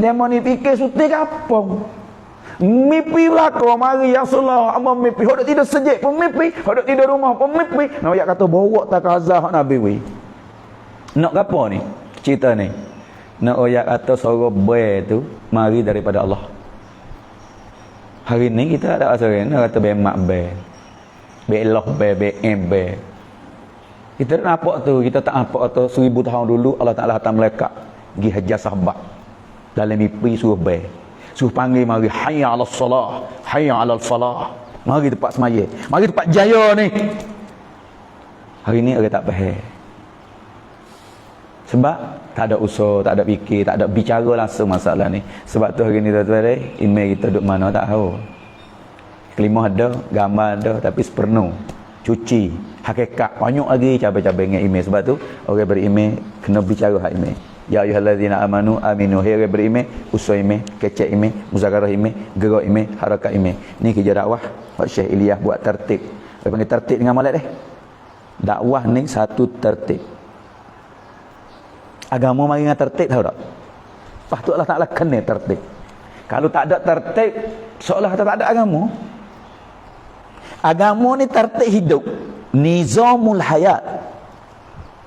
demo ni fikir suti kapong. Mimpi belaka mari ya Rasulullah. Amma mimpi hok tidur sejik pun mimpi hok tidur rumah pun mimpi nak ayat kata bawa tak kazah nabi wi nak gapo ni? Cerita ni. Nak ayat kata suara be tu mari daripada Allah. Hari ni kita ada asal nak kata be mak be. Allah be be em be. Kita tak nampak tu kita tak nampak tu seribu tahun dulu Allah Taala hantar malaikat pergi hajar sahabat dalam mimpi suruh be suruh panggil mari hayya 'alas salah hayya 'alal falah mari tempat semaya. Mari tempat jaya ni. Hari ni orang tak faham sebab tak ada usaha tak ada fikir tak ada bicara langsung masalah ni. Sebab tu hari ni tuan-tuan email kita duduk mana tak tahu. Kelima ada gambar ada tapi sepenuh. Cuci hakikat banyak lagi cabai-cabai dengan email. Sebab tu orang beri email kena bicara hak email Ya ayyuhallazina amanu aminu. Hei beriman Usul iman Kecek iman Muzakarah iman Gerak iman Harakat iman Ni kerja dakwah. Pak Syekh Ilyas buat tertib. Dia panggil tertib dengan malak deh Dakwah ni satu tertib. Agama mari dengan tertib tahu tak? Tu Allah Ta'ala kena tertib. Kalau tak ada tertib Seolah tak ada agama. Agama ni tertib hidup. Nizamul hayat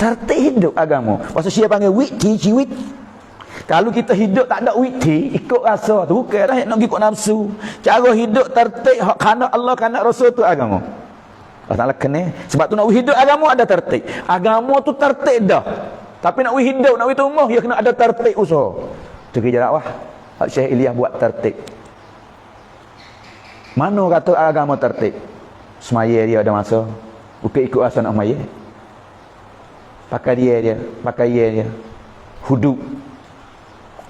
tertib hidup agama. Pasal siapa panggil witi ciwit kalau kita hidup tak ada witi ikut rasa tu bukan dah nak ikut nafsu. Cara hidup tertib kerana Allah kerana Rasul tu agama. Allah kena sebab tu nak hidup agama ada tertib. Agama tu tertib dah. Tapi nak hidup nak tumbuh ya kena ada tertib usaha. Tu kerja dakwah Syekh Ilyas buat tertib. Mana kata agama tertib? Semaya dia ada masa. Bukan ikut rasa nak semaya pakai dia dia. Pakai dia dia. Huduk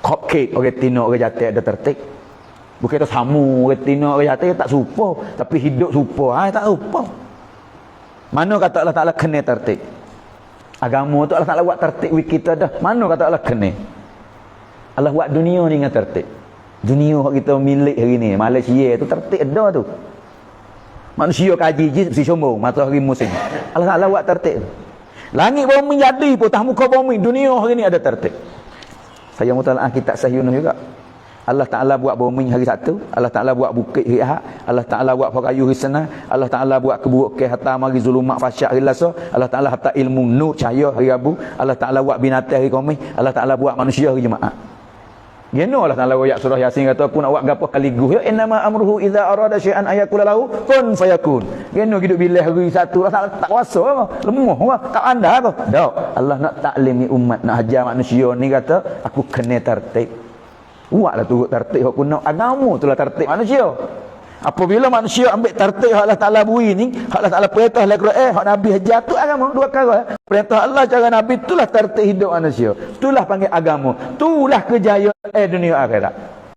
cupcake orang tino orang jatuh ada tertik. Bukan itu samu orang tino orang jatuh tak supa tapi hidup supa ha, tak supa mana kata Allah Ta'ala kena tertik? Agama tu Allah Ta'ala buat tertik wiki kita dah. Mana kata Allah kena? Allah buat dunia ni dengan tertik. Dunia kita milik hari ni. Malaysia tu tertik ada tu. Manusia kaji je mesti sombong. Matahari musim. Allah Ta'ala buat tertik Langit bumi jadi pun tak muka bumi. Dunia hari ni ada tertib. Saya mutalaah kitab Sahih Yunus juga. Allah Ta'ala buat bumi hari satu. Allah Ta'ala buat bukit hari ahad. Allah Ta'ala buat perayu hari senang. Allah Ta'ala buat keburuk ke hatta mari zulumat fasyak hari lasa. Allah Ta'ala hatta ilmu nur cahaya hari rabu. Allah Ta'ala buat binatang hari komih. Allah Ta'ala buat manusia hari jumaat. Geno Allah Taala ayat surah Yasin kata nak buat gapo kali guh ya innama amruhu idza arada syai'an ayakula lahu kun fayakun. Geno hidup bila hari satu Allah tak kuasa apa? Lemah apa? Tak anda apa? Dak. Allah nak taklimi umat nak ajar manusia ni kata aku kena tertib. Buatlah turut tertib aku nak agama itulah tertib manusia. Apabila manusia ambil tertib Allah Ta'ala bui ni, Allah Ta'ala perintah dalam Quran, hak Nabi hajar tu agama, dua kali. Perintah Allah cara Nabi itulah tertib hidup manusia. Itulah panggil agama. Itulah kejayaan eh, dunia akhirat.